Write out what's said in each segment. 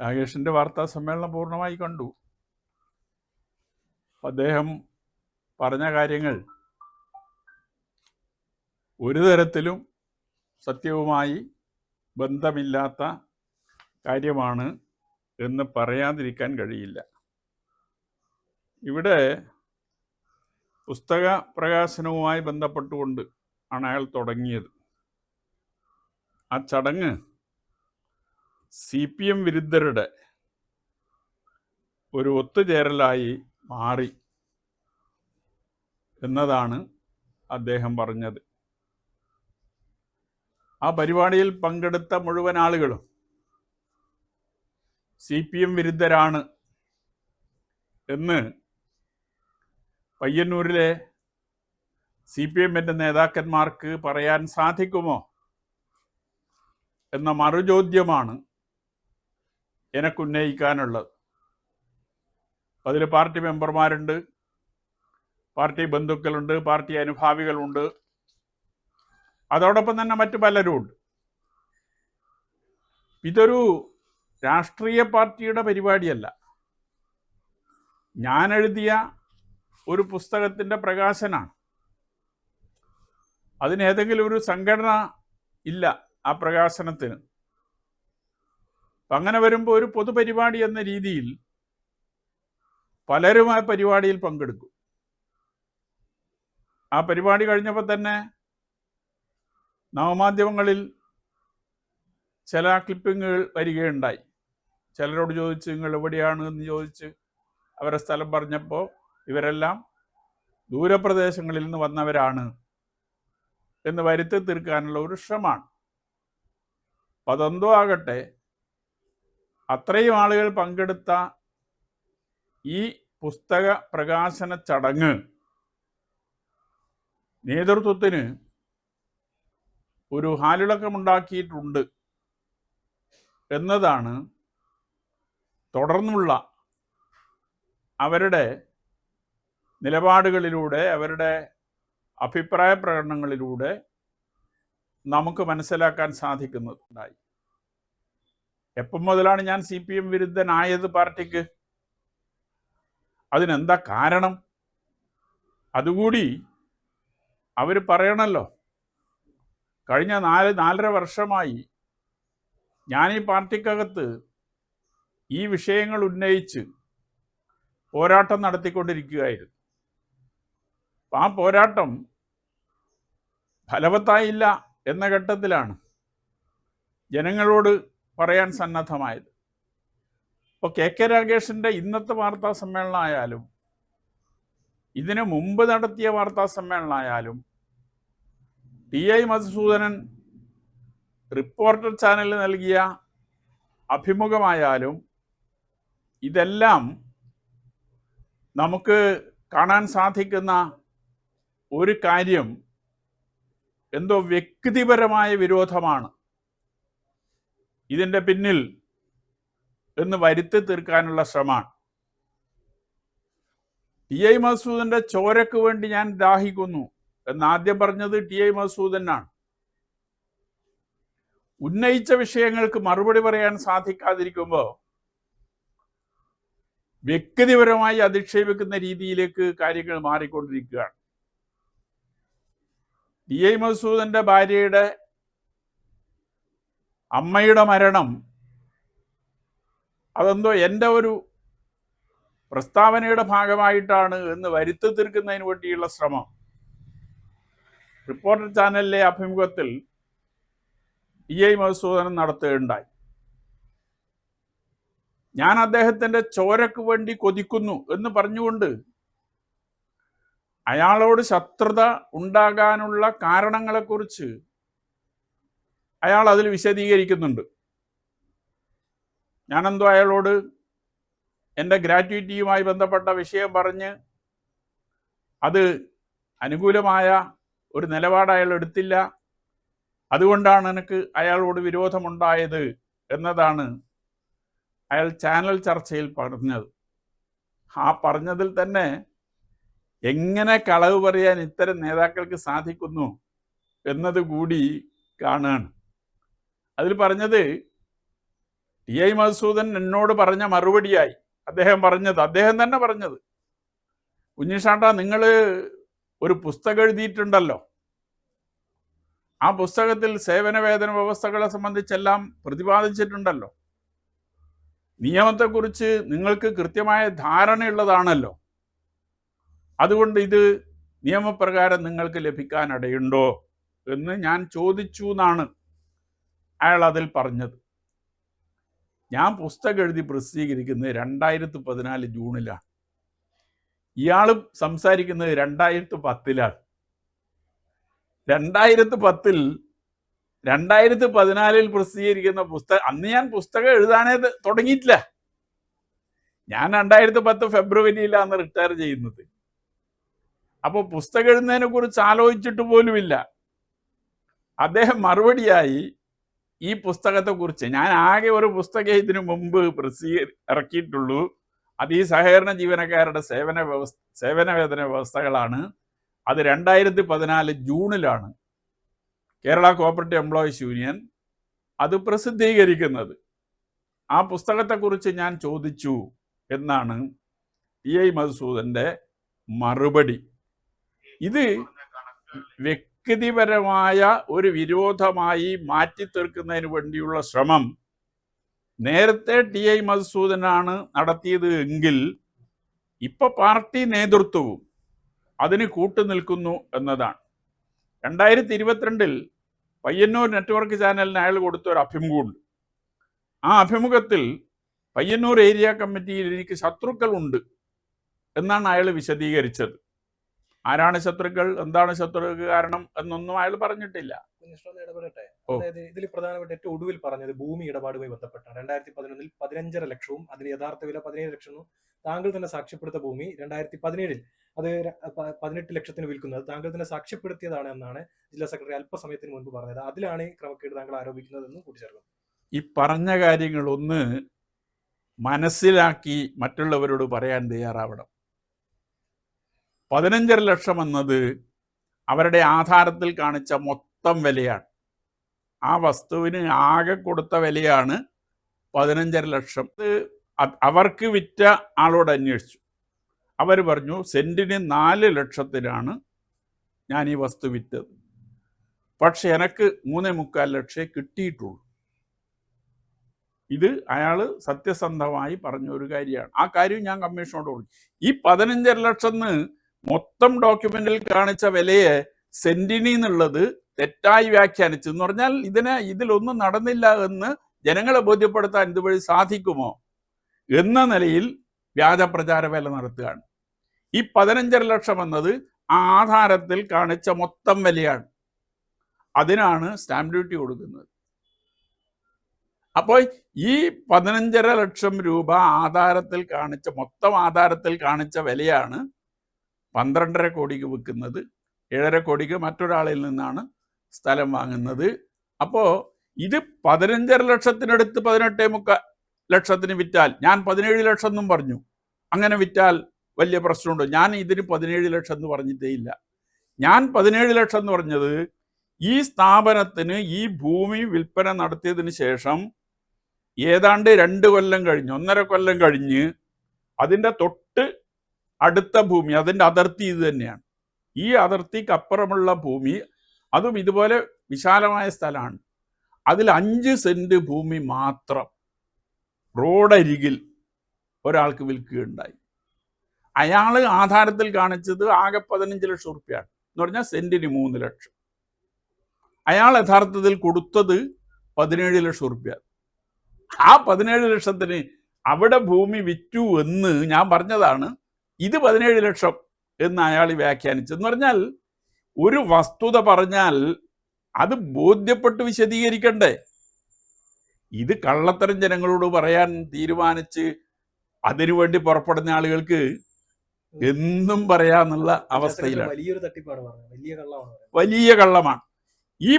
രാകേഷിന്റെ വാർത്താ സമ്മേളനം പൂർണമായി കണ്ടു. അദ്ദേഹം പറഞ്ഞ കാര്യങ്ങൾ ഒരു തരത്തിലും സത്യവുമായി ബന്ധമില്ലാത്ത കാര്യമാണ് എന്ന് പറയാതിരിക്കാൻ കഴിയില്ല. ഇവിടെ പുസ്തക പ്രകാശനവുമായി ബന്ധപ്പെട്ടുകൊണ്ട് ആണ് അയാൾ തുടങ്ങിയത്. ആ ചടങ്ങ് സി പി എം വിരുദ്ധരുടെ ഒരു ഒത്തുചേരലായി മാറി എന്നതാണ് അദ്ദേഹം പറഞ്ഞത്. ആ പരിപാടിയിൽ പങ്കെടുത്ത മുഴുവൻ ആളുകളും സി പി എം വിരുദ്ധരാണ് എന്ന് പയ്യന്നൂരിലെ സി പി എമ്മിന്റെ നേതാക്കന്മാർക്ക് പറയാൻ സാധിക്കുമോ എന്ന മറുചോദ്യമാണ് എനക്കുന്നയിക്കാനുള്ളത് അതിൽ പാർട്ടി മെമ്പർമാരുണ്ട്. പാർട്ടി ബന്ധുക്കളുണ്ട് പാർട്ടി അനുഭാവികളുണ്ട്. അതോടൊപ്പം തന്നെ മറ്റു പലരും ഉണ്ട്. ഇതൊരു രാഷ്ട്രീയ പാർട്ടിയുടെ പരിപാടിയല്ല. ഞാൻ എഴുതിയ ഒരു പുസ്തകത്തിന്റെ പ്രകാശനാണ്. അതിന് ഏതെങ്കിലും ഒരു സംഘടന ഇല്ല ആ പ്രകാശനത്തിന്. അപ്പം അങ്ങനെ വരുമ്പോൾ ഒരു പൊതുപരിപാടി എന്ന രീതിയിൽ പലരും ആ പരിപാടിയിൽ പങ്കെടുക്കും. ആ പരിപാടി കഴിഞ്ഞപ്പോൾ തന്നെ നവമാധ്യമങ്ങളിൽ ചില ക്ലിപ്പിങ്ങുകൾ വരികയുണ്ടായി. ചിലരോട് ചോദിച്ച് നിങ്ങൾ എവിടെയാണ് എന്ന് ചോദിച്ച് അവരെ സ്ഥലം പറഞ്ഞപ്പോൾ ഇവരെല്ലാം ദൂരപ്രദേശങ്ങളിൽ നിന്ന് വന്നവരാണ് എന്ന് വരുത്തി തീർക്കാനുള്ള ഒരു ശ്രമമാണ്. അപ്പം അതെന്തോ ആകട്ടെ അത്രയും ആളുകൾ പങ്കെടുത്ത ഈ പുസ്തക പ്രകാശന ചടങ്ങ് നേതൃത്വത്തിന് ഒരു ഹാലിളക്കമുണ്ടാക്കിയിട്ടുണ്ട് എന്നതാണ് തുടർന്നുള്ള അവരുടെ നിലപാടുകളിലൂടെ അവരുടെ അഭിപ്രായ പ്രകടനങ്ങളിലൂടെ നമുക്ക് മനസ്സിലാക്കാൻ സാധിക്കുന്നതുണ്ടായി. എപ്പം മുതലാണ് ഞാൻ സി പി എം വിരുദ്ധനായത് പാർട്ടിക്ക്? അതിനെന്താ കാരണം? അതുകൂടി അവർ പറയണല്ലോ. കഴിഞ്ഞ നാല് നാലര വർഷമായി ഞാൻ ഈ പാർട്ടിക്കകത്ത് ഈ വിഷയങ്ങൾ ഉന്നയിച്ച് പോരാട്ടം നടത്തിക്കൊണ്ടിരിക്കുകയായിരുന്നു. ആ പോരാട്ടം ഫലവത്തായില്ല എന്ന ഘട്ടത്തിലാണ് ജനങ്ങളോട് പറയാൻ സന്നദ്ധമായത്. ഇപ്പോൾ കെ കെ രാഗേഷിന്റെ ഇന്നത്തെ വാർത്താ സമ്മേളനമായാലും ഇതിനു മുമ്പ് നടത്തിയ വാർത്താ സമ്മേളനമായാലും ടി ഐ മധുസൂദനൻ റിപ്പോർട്ടർ ചാനലിൽ നൽകിയ അഭിമുഖമായാലും ഇതെല്ലാം നമുക്ക് കാണാൻ സാധിക്കുന്ന ഒരു കാര്യം എന്തോ വ്യക്തിപരമായ വിരോധമാണ്. ഇതിന്റെ പിന്നിൽ എന്ന് വരുത്തി തീർക്കാനുള്ള ശ്രമമാണ്. ടി ഐ മസൂദിന്റെ ചോരക്ക് വേണ്ടി ഞാൻ ദാഹിക്കുന്നു എന്ന് ആദ്യം പറഞ്ഞത് ടി ഐ മസൂദനാണ്. ഉന്നയിച്ച വിഷയങ്ങൾക്ക് മറുപടി പറയാൻ സാധിക്കാതിരിക്കുമ്പോൾ വ്യക്തിപരമായി അധിക്ഷേപിക്കുന്ന രീതിയിലേക്ക് കാര്യങ്ങൾ മാറിക്കൊണ്ടിരിക്കുകയാണ്. ടി ഐ മസൂദന്റെ ഭാര്യയുടെ അമ്മയുടെ മരണം. അതെന്തോ എന്റെ ഒരു പ്രസ്താവനയുടെ ഭാഗമായിട്ടാണ് എന്ന് വരുത്തി തീർക്കുന്നതിന് വേണ്ടിയുള്ള ശ്രമം. റിപ്പോർട്ടർ ചാനലിലെ അഭിമുഖത്തിൽ ഇ ഐ മധുസൂദനൻ നടത്തുകയുണ്ടായി. ഞാൻ അദ്ദേഹത്തിന്റെ ചോരക്ക് വേണ്ടി കൊതിക്കുന്നു എന്ന് പറഞ്ഞുകൊണ്ട് അയാളോട് ശത്രുത ഉണ്ടാകാനുള്ള കാരണങ്ങളെക്കുറിച്ച് അയാൾ അതിൽ വിശദീകരിക്കുന്നുണ്ട്. ഞാനെന്തോ അയാളോട് എന്റെ ഗ്രാറ്റുവിറ്റിയുമായി ബന്ധപ്പെട്ട വിഷയം പറഞ്ഞ് അത് അനുകൂലമായ ഒരു നിലപാട് അയാൾ എടുത്തില്ല. അതുകൊണ്ടാണ് എനിക്ക് അയാളോട് വിരോധമുണ്ടായത് എന്നതാണ് അയാൾ ചാനൽ ചർച്ചയിൽ പറഞ്ഞത്. ആ പറഞ്ഞതിൽ തന്നെ എങ്ങനെ കളവ് പറയാൻ ഇത്തരം നേതാക്കൾക്ക് സാധിക്കുന്നു എന്നതുകൂടി കാണുകയാണ്. അതിൽ പറഞ്ഞത് ടി ഐ മധുസൂദൻ എന്നോട് പറഞ്ഞ മറുപടിയായി. അദ്ദേഹം പറഞ്ഞത് അദ്ദേഹം തന്നെ പറഞ്ഞത്. കുഞ്ഞിഷാണ്ട നിങ്ങൾ ഒരു പുസ്തകം എഴുതിയിട്ടുണ്ടല്ലോ. ആ പുസ്തകത്തിൽ സേവന വേതന വ്യവസ്ഥകളെ സംബന്ധിച്ചെല്ലാം പ്രതിപാദിച്ചിട്ടുണ്ടല്ലോ. നിയമത്തെക്കുറിച്ച് നിങ്ങൾക്ക് കൃത്യമായ ധാരണയുള്ളതാണല്ലോ. അതുകൊണ്ട് ഇത് നിയമപ്രകാരം നിങ്ങൾക്ക് ലഭിക്കാനിടയുണ്ടോ എന്ന് ഞാൻ ചോദിച്ചു എന്നാണ്. അയാൾ അതിൽ പറഞ്ഞത്. ഞാൻ പുസ്തകം എഴുതി പ്രസിദ്ധീകരിക്കുന്നത് രണ്ടായിരത്തി പതിനാല് ജൂണിലാണ്. ഇയാൾ സംസാരിക്കുന്നത് രണ്ടായിരത്തി പത്തിലാണ് രണ്ടായിരത്തി പത്തിൽ രണ്ടായിരത്തി പതിനാലിൽ പ്രസിദ്ധീകരിക്കുന്ന പുസ്തകം അന്ന് ഞാൻ പുസ്തകം എഴുതാനേ തുടങ്ങിയിട്ടില്ല. ഞാൻ രണ്ടായിരത്തി പത്ത് ഫെബ്രുവരിയിലാണ് റിട്ടയർ ചെയ്യുന്നത്. അപ്പോൾ പുസ്തകം എഴുതുന്നതിനെ കുറിച്ച് ആലോചിച്ചിട്ട് പോലുമില്ല. അദ്ദേഹം മറുപടിയായി ഈ പുസ്തകത്തെക്കുറിച്ച് ഞാൻ ആകെ ഒരു പുസ്തകം ഇതിനു മുമ്പ് പ്രസിദ്ധീ ഇറക്കിയിട്ടുള്ളൂ. അത് ഈ സഹകരണ ജീവനക്കാരുടെ സേവന വ്യവസ്ഥ സേവന വേതന വ്യവസ്ഥകളാണ്. അത് രണ്ടായിരത്തി പതിനാല് ജൂണിലാണ് കേരള കോപ്പറേറ്റീവ് എംപ്ലോയീസ് യൂണിയൻ അത് പ്രസിദ്ധീകരിക്കുന്നത്. ആ പുസ്തകത്തെക്കുറിച്ച് ഞാൻ ചോദിച്ചു എന്നാണ് പി ഐ മധുസൂദന്റെ മറുപടി. ഇത് വ്യക്തിപരമായ ഒരു വിരോധമായി മാറ്റി തീർക്കുന്നതിന് വേണ്ടിയുള്ള ശ്രമം നേരത്തെ ടി ഐ മധുസൂദനാണ് നടത്തിയത് എങ്കിൽ ഇപ്പൊ പാർട്ടി നേതൃത്വവും അതിന് കൂട്ടുനിൽക്കുന്നു എന്നതാണ്. രണ്ടായിരത്തി ഇരുപത്തിരണ്ടിൽ പയ്യന്നൂർ നെറ്റ്വർക്ക് ചാനലിന് അയാൾ കൊടുത്ത ഒരു അഭിമുഖമുണ്ട്. ആ അഭിമുഖത്തിൽ പയ്യന്നൂർ ഏരിയ കമ്മിറ്റിയിൽ എനിക്ക് ശത്രുക്കളുണ്ട് എന്നാണ് അയാൾ വിശദീകരിച്ചത്. ആരാണ് ശത്രുക്കൾ? എന്താണ് ശത്രുക്കൾ കാരണം? എന്നൊന്നും അയാൾ പറഞ്ഞിട്ടില്ല. ഇടപെടട്ടെ. അതായത് ഇതിൽ പ്രധാനപ്പെട്ട ഏറ്റവും ഒടുവിൽ പറഞ്ഞത് ഭൂമി ഇടപാടുമായി ബന്ധപ്പെട്ടാണ്. രണ്ടായിരത്തി പതിനൊന്നിൽ പതിനഞ്ചര ലക്ഷവും അതിന് യഥാർത്ഥ വില പതിനേഴ് ലക്ഷവും താങ്കൾ തന്നെ സാക്ഷ്യപ്പെടുത്ത ഭൂമി രണ്ടായിരത്തി പതിനേഴിൽ അത് പതിനെട്ട് ലക്ഷത്തിന് വിൽക്കുന്നത് താങ്കൾ തന്നെ സാക്ഷ്യപ്പെടുത്തിയതാണ് എന്നാണ് ജില്ലാ സെക്രട്ടറി അല്പസമയത്തിന് മുൻപ് പറഞ്ഞത്. അതിലാണ് ഈ ക്രമക്കേട് താങ്കൾ ആരോപിക്കുന്നതെന്ന് കൂട്ടിച്ചേർക്കുന്നു. ഈ പറഞ്ഞ കാര്യങ്ങൾ ഒന്ന് മനസ്സിലാക്കി മറ്റുള്ളവരോട് പറയാൻ തയ്യാറാവണം. പതിനഞ്ചര ലക്ഷം എന്നത് അവരുടെ ആധാരത്തിൽ കാണിച്ച മൊത്തം വിലയാണ്. ആ വസ്തുവിന് ആകെ കൊടുത്ത വിലയാണ് പതിനഞ്ചര ലക്ഷം. അവർക്ക് വിറ്റ ആളോട് അന്വേഷിച്ചു. അവർ പറഞ്ഞു സെന്റിന് നാല് ലക്ഷത്തിനാണ് ഞാൻ ഈ വസ്തു വിറ്റത്. പക്ഷെ എനിക്ക് മൂന്നേ മുക്കാൽ ലക്ഷേ കിട്ടിയിട്ടുള്ളൂ. ഇത് അയാൾ സത്യസന്ധമായി പറഞ്ഞ ഒരു കാര്യമാണ്. ആ കാര്യം ഞാൻ കമ്മീഷനോട് പറഞ്ഞു. ഈ പതിനഞ്ചര ലക്ഷം മൊത്തം ഡോക്യുമെന്റിൽ കാണിച്ച വിലയെ സെന്റിനി എന്നുള്ളത് തെറ്റായി വ്യാഖ്യാനിച്ചു എന്ന് പറഞ്ഞാൽ ഇതിനെ ഇതിലൊന്നും നടന്നില്ല എന്ന് ജനങ്ങളെ ബോധ്യപ്പെടുത്താൻ ഇതുവഴി സാധിക്കുമോ എന്ന നിലയിൽ വ്യാജ പ്രചാര വില നടത്തുകയാണ്. ഈ പതിനഞ്ചര ലക്ഷം എന്നത് ആ ആധാരത്തിൽ കാണിച്ച മൊത്തം വിലയാണ്. അതിനാണ് സ്റ്റാമ്പ് ഡ്യൂട്ടി കൊടുക്കുന്നത്. അപ്പോൾ ഈ പതിനഞ്ചര ലക്ഷം രൂപ ആധാരത്തിൽ കാണിച്ച മൊത്തം ആധാരത്തിൽ കാണിച്ച വിലയാണ് പന്ത്രണ്ടര കോടിക്ക് വിൽക്കുന്നത് ഏഴര കോടിക്ക് മറ്റൊരാളിൽ നിന്നാണ് സ്ഥലം വാങ്ങുന്നത്. അപ്പോൾ ഇത് പതിനഞ്ചര ലക്ഷത്തിനടുത്ത് പതിനെട്ടേ മുക്കാൽ ലക്ഷത്തിന് വിറ്റാൽ ഞാൻ പതിനേഴ് ലക്ഷം എന്നും പറഞ്ഞു. അങ്ങനെ വിറ്റാൽ വലിയ പ്രശ്നമുണ്ടോ? ഞാൻ ഇതിന് പതിനേഴ് ലക്ഷം എന്ന് പറഞ്ഞിട്ടേ ഇല്ല. ഞാൻ പതിനേഴ് ലക്ഷം എന്ന് പറഞ്ഞത് ഈ സ്ഥാപനത്തിന് ഈ ഭൂമി വിൽപ്പന നടത്തിയതിന് ശേഷം ഏതാണ്ട് രണ്ട് കൊല്ലം കഴിഞ്ഞ് ഒന്നര കൊല്ലം കഴിഞ്ഞ് അതിന്റെ തൊട്ട് അടുത്ത ഭൂമി അതിന്റെ അതിർത്തി ഇത് തന്നെയാണ്. ഈ അതിർത്തിക്കപ്പുറമുള്ള ഭൂമി അതും ഇതുപോലെ വിശാലമായ സ്ഥലമാണ്. അതിൽ അഞ്ച് സെന്റ് ഭൂമി മാത്രം റോഡരികിൽ ഒരാൾക്ക് വിൽക്കുകയുണ്ടായി. അയാൾ ആധാരത്തിൽ കാണിച്ചത് ആകെ പതിനഞ്ച് ലക്ഷം റുപ്യാണ്. എന്ന് പറഞ്ഞാൽ സെന്റിന് മൂന്ന് ലക്ഷം. അയാൾ യഥാർത്ഥത്തിൽ കൊടുത്തത് പതിനേഴ് ലക്ഷം റുപ്യ ആ പതിനേഴ് ലക്ഷത്തിന് അവിടെ ഭൂമി വിറ്റു എന്ന് ഞാൻ പറഞ്ഞതാണ്. ഇത് പതിനേഴ് ലക്ഷം എന്ന് അയാൾ വ്യാഖ്യാനിച്ചെന്ന് പറഞ്ഞാൽ ഒരു വസ്തുത പറഞ്ഞാൽ അത് ബോധ്യപ്പെട്ട് വിശദീകരിക്കണ്ടേ. ഇത് കള്ളത്തരം ജനങ്ങളോട് പറയാൻ തീരുമാനിച്ച് അതിനുവേണ്ടി പുറപ്പെടുന്ന ആളുകൾക്ക് എന്നും പറയാന്നുള്ള അവസ്ഥയിലാണ്. വലിയൊരു തട്ടിപ്പാണ് വലിയ കള്ളമാണ് വലിയ കള്ളമാണ്. ഈ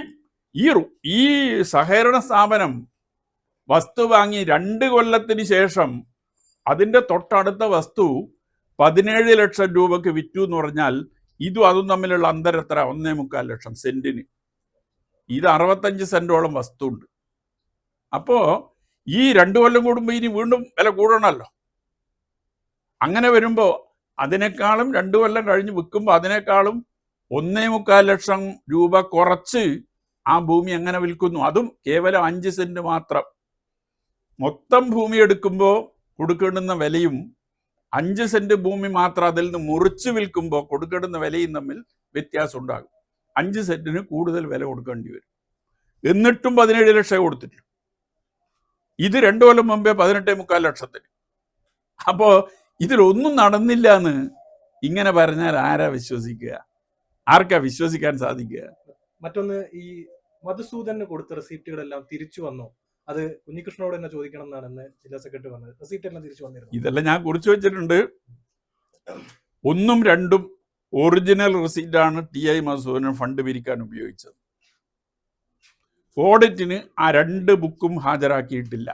ഈ ഈ സഹകരണ സ്ഥാപനം വസ്തു വാങ്ങി രണ്ട് കൊല്ലത്തിന് ശേഷം അതിന്റെ തൊട്ടടുത്ത വസ്തു പതിനേഴ് ലക്ഷം രൂപക്ക് വിറ്റു എന്ന് പറഞ്ഞാൽ ഇതും അതും തമ്മിലുള്ള അന്തരം എത്ര? ഒന്നേ മുക്കാൽ ലക്ഷം സെന്റിന്. ഇത് അറുപത്തഞ്ച് സെന്റോളം വസ്തു ഉണ്ട് അപ്പോൾ ഈ രണ്ടു കൊല്ലം കൂടുമ്പോൾ ഇനി വീണ്ടും വില കൂടണമല്ലോ. അങ്ങനെ വരുമ്പോൾ അതിനേക്കാളും രണ്ടു കൊല്ലം കഴിഞ്ഞ് വിൽക്കുമ്പോൾ അതിനേക്കാളും ഒന്നേ മുക്കാൽ ലക്ഷം രൂപ കുറച്ച് ആ ഭൂമി എങ്ങനെ വിൽക്കുന്നു? അതും കേവലം അഞ്ച് സെന്റ് മാത്രം. മൊത്തം ഭൂമി എടുക്കുമ്പോൾ കൊടുക്കേണ്ടുന്ന വിലയും അഞ്ച് സെന്റ് ഭൂമി മാത്രം അതിൽ നിന്ന് മുറിച്ചു വിൽക്കുമ്പോൾ കൊടുക്കേണ്ടുന്ന വിലയും തമ്മിൽ വ്യത്യാസം ഉണ്ടാകും. അഞ്ച് സെന്റിന് കൂടുതൽ വില കൊടുക്കേണ്ടി വരും. എന്നിട്ടും പതിനേഴ് ലക്ഷം കൊടുത്തിട്ടുള്ളൂ. ഇത് രണ്ടു കൊല്ലം മുമ്പേ പതിനെട്ടേ മുക്കാൽ ലക്ഷത്തിന്. അപ്പോ ഇതിലൊന്നും നടന്നില്ല എന്ന് ഇങ്ങനെ പറഞ്ഞാൽ ആരാ വിശ്വസിക്കുക? ആർക്കാ വിശ്വസിക്കാൻ സാധിക്കുക? മറ്റൊന്ന് ഈ മധുസൂദന് കൊടുത്ത റെസിപ്റ്റുകളെല്ലാം തിരിച്ചു വന്നോ? അത് കുഞ്ഞികൃഷ്ണനോട് തന്നെ ചോദിക്കണം എന്നാണ് ഇന്ന് ജില്ലാ സെക്രട്ടറി പറഞ്ഞത്. റെസിപ്റ്റ് എല്ലാം തിരിച്ചു വന്നിരുന്നു. ഇതെല്ലാം ഞാൻ കുറിച്ച് വെച്ചിട്ടുണ്ട്. ഒന്നും രണ്ടും ഒറിജിനൽ റെസീറ്റാണ് ടി ഐ മസൂദിന് ഫണ്ട് പിരിക്കാൻ ഉപയോഗിച്ചത്. ഓഡിറ്റിന് ആ രണ്ട് ബുക്കും ഹാജരാക്കിയിട്ടില്ല.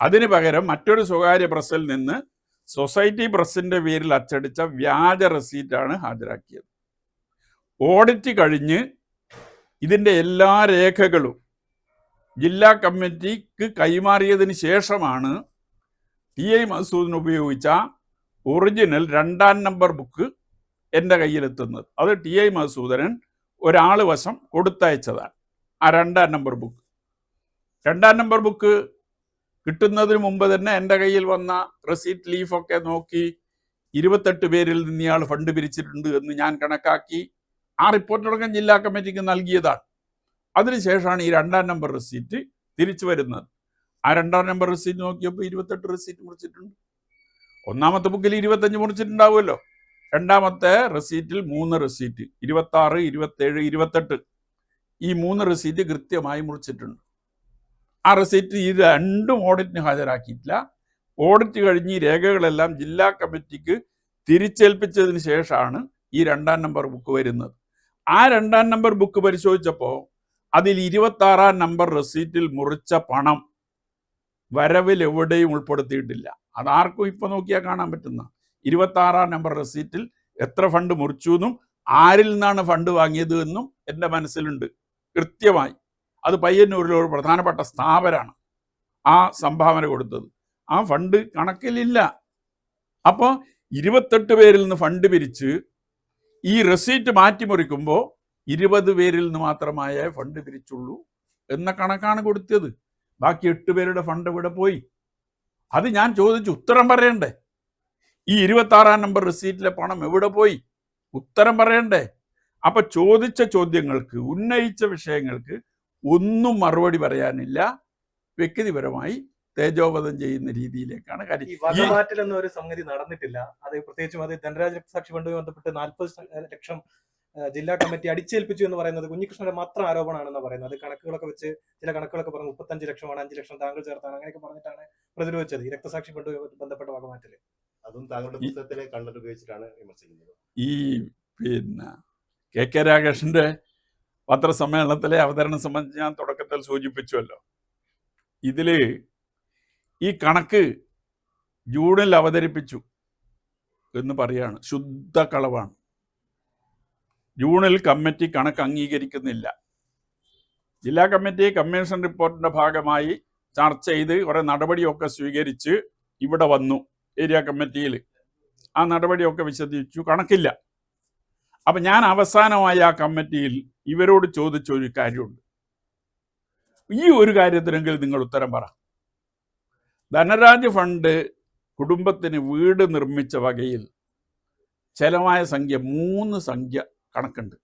അതിന് പകരം മറ്റൊരു സ്വകാര്യ പ്രസ്സിൽ നിന്ന് സൊസൈറ്റി പ്രസിന്റെ പേരിൽ അച്ചടിച്ച വ്യാജ റെസീറ്റാണ് ഹാജരാക്കിയത്. ഓഡിറ്റ് കഴിഞ്ഞ് ഇതിന്റെ എല്ലാ രേഖകളും ജില്ലാ കമ്മിറ്റിക്ക് കൈമാറിയതിന് ശേഷമാണ് ടി ഐ മസൂദിന് ഉപയോഗിച്ച ഒറിജിനൽ രണ്ടാം നമ്പർ ബുക്ക് എന്റെ കയ്യിലെത്തുന്നത്. അത് ടി ഐ മസൂദനൻ ഒരാൾ വശം കൊടുത്തയച്ചതാണ്. ആ രണ്ടാം നമ്പർ ബുക്ക്. രണ്ടാം നമ്പർ ബുക്ക് കിട്ടുന്നതിന് മുമ്പ് തന്നെ എന്റെ കയ്യിൽ വന്ന റെസീറ്റ് ലീഫൊക്കെ നോക്കി ഇരുപത്തെട്ട് പേരിൽ നിന്ന് ഇയാൾ ഫണ്ട് പിരിച്ചിട്ടുണ്ട് എന്ന് ഞാൻ കണക്കാക്കി ആ റിപ്പോർട്ടടക്കം ജില്ലാ കമ്മിറ്റിക്ക് നൽകിയതാണ്. അതിനുശേഷമാണ് ഈ രണ്ടാം നമ്പർ റെസീറ്റ് തിരിച്ചു വരുന്നത്. ആ രണ്ടാം നമ്പർ റെസീറ്റ് നോക്കിയപ്പോൾ ഇരുപത്തെട്ട് റെസീറ്റ് മുറിച്ചിട്ടുണ്ട്. ഒന്നാമത്തെ ബുക്കിൽ ഇരുപത്തഞ്ച് മുറിച്ചിട്ടുണ്ടാവുമല്ലോ. രണ്ടാമത്തെ റെസീറ്റിൽ മൂന്ന് റെസീറ്റ് ഇരുപത്തി ആറ് ഇരുപത്തേഴ് ഇരുപത്തെട്ട് ഈ മൂന്ന് റെസീറ്റ് കൃത്യമായി മുറിച്ചിട്ടുണ്ട്. ആ റെസീറ്റ് ഈ രണ്ടും ഓഡിറ്റിന് ഹാജരാക്കിയിട്ടില്ല. ഓഡിറ്റ് കഴിഞ്ഞ് ഈ രേഖകളെല്ലാം ജില്ലാ കമ്മിറ്റിക്ക് തിരിച്ചേൽപ്പിച്ചതിന് ശേഷമാണ് ഈ രണ്ടാം നമ്പർ ബുക്ക് വരുന്നത്. ആ രണ്ടാം നമ്പർ ബുക്ക് പരിശോധിച്ചപ്പോൾ അതിൽ ഇരുപത്തി ആറാം നമ്പർ റെസീറ്റിൽ മുറിച്ച പണം വരവിൽ എവിടെയും ഉൾപ്പെടുത്തിയിട്ടില്ല. അതാർക്കും ഇപ്പൊ നോക്കിയാൽ കാണാൻ പറ്റുന്ന? ഇരുപത്തി ആറാം നമ്പർ റെസീറ്റിൽ എത്ര ഫണ്ട് മുറിച്ചു എന്നും ആരിൽ നിന്നാണ് ഫണ്ട് വാങ്ങിയത് എന്നും എന്റെ മനസ്സിലുണ്ട്. കൃത്യമായി. അത് പയ്യന്നൂരിലെ ഒരു പ്രധാനപ്പെട്ട സ്ഥാപനമാണ് ആ സംഭാവന കൊടുത്തത്. ആ ഫണ്ട് കണക്കിലില്ല. അപ്പോൾ ഇരുപത്തെട്ട് പേരിൽ നിന്ന് ഫണ്ട് പിരിച്ച് ഈ റെസീറ്റ് മാറ്റിമുറിക്കുമ്പോൾ ഇരുപത് പേരിൽ നിന്ന് മാത്രമായേ ഫണ്ട് പിരിച്ചുള്ളൂ എന്ന കണക്കാണ് കൊടുത്തത്. ബാക്കി എട്ട് പേരുടെ ഫണ്ട് ഇവിടെ പോയി. അത് ഞാൻ ചോദിച്ചു ഉത്തരം പറയണ്ടേ? ഈ ഇരുപത്തി ആറാം നമ്പർ റിസീറ്റിലെ പണം എവിടെ പോയി? ഉത്തരം പറയണ്ടേ? അപ്പൊ ചോദിച്ച ചോദ്യങ്ങൾക്ക് ഉന്നയിച്ച വിഷയങ്ങൾക്ക് ഒന്നും മറുപടി പറയാനില്ല. വ്യക്തിപരമായി തേജോവധം ചെയ്യുന്ന രീതിയിലേക്കാണ് കാര്യം. ഈ വകമാറ്റൽ എന്ന ഒരു സംഗതി നടന്നിട്ടില്ല. അത് പ്രത്യേകിച്ചും അത് ധനരാജ സാക്ഷി ഫണ്ടുമായി ബന്ധപ്പെട്ട് നാൽപ്പത് ലക്ഷം ജില്ലാ കമ്മിറ്റി അടിച്ചേൽപ്പിച്ചു എന്ന് പറയുന്നത് കുഞ്ഞികൃഷ്ണന്റെ മാത്രം ആരോപണമാണെന്ന് പറയുന്നത്. അത് കണക്കുകളൊക്കെ വെച്ച് ചില കണക്കുകളൊക്കെ പറഞ്ഞു മുപ്പത്തഞ്ച് ലക്ഷമാണ് അഞ്ച് ലക്ഷം താങ്കൾ ചേർത്താണ് അങ്ങനെയൊക്കെ പറഞ്ഞിട്ടാണ് പ്രതിരോധിച്ചത്. ഈ രക്തസാക്ഷി ബന്ധപ്പെട്ട വകമാറ്റൽ അതും താങ്കളുടെ പുസ്തകത്തിലെ കണ്ടത് ഉപയോഗിച്ചിട്ടാണ് വിമർശിക്കുന്നത്. ഈ പിന്നെ കെ കെ രാകേഷിന്റെ പത്രസമ്മേളനത്തിലെ അവതരണം സംബന്ധിച്ച് ഞാൻ തുടക്കത്തിൽ സൂചിപ്പിച്ചുവല്ലോ. ഇതിൽ ഈ കണക്ക് ജൂണിൽ അവതരിപ്പിച്ചു എന്ന് പറയാണ്. ശുദ്ധ കളവാണ്. ജൂണിൽ കമ്മിറ്റി കണക്ക് അംഗീകരിക്കുന്നില്ല. ജില്ലാ കമ്മിറ്റി കമ്മീഷൻ റിപ്പോർട്ടിന്റെ ഭാഗമായി ചർച്ച ചെയ്ത് കുറെ നടപടിയൊക്കെ സ്വീകരിച്ച് ഇവിടെ വന്നു ഏരിയ കമ്മിറ്റിയിൽ. ആ നടപടിയൊക്കെ വിശദീകരിച്ചു. കണക്കില്ല. അപ്പൊ ഞാൻ അവസാനമായി ആ കമ്മിറ്റിയിൽ ഇവരോട് ചോദിച്ച ഒരു കാര്യമുണ്ട്. ഈ ഒരു കാര്യത്തിനെങ്കിലും നിങ്ങൾ ഉത്തരം പറ. ധനരാജ് ഫണ്ട് കുടുംബത്തിന് വീട് നിർമ്മിച്ച വകയിൽ ചെലവായ സംഖ്യ മൂന്ന് സംഖ്യ കണക്കുണ്ട്.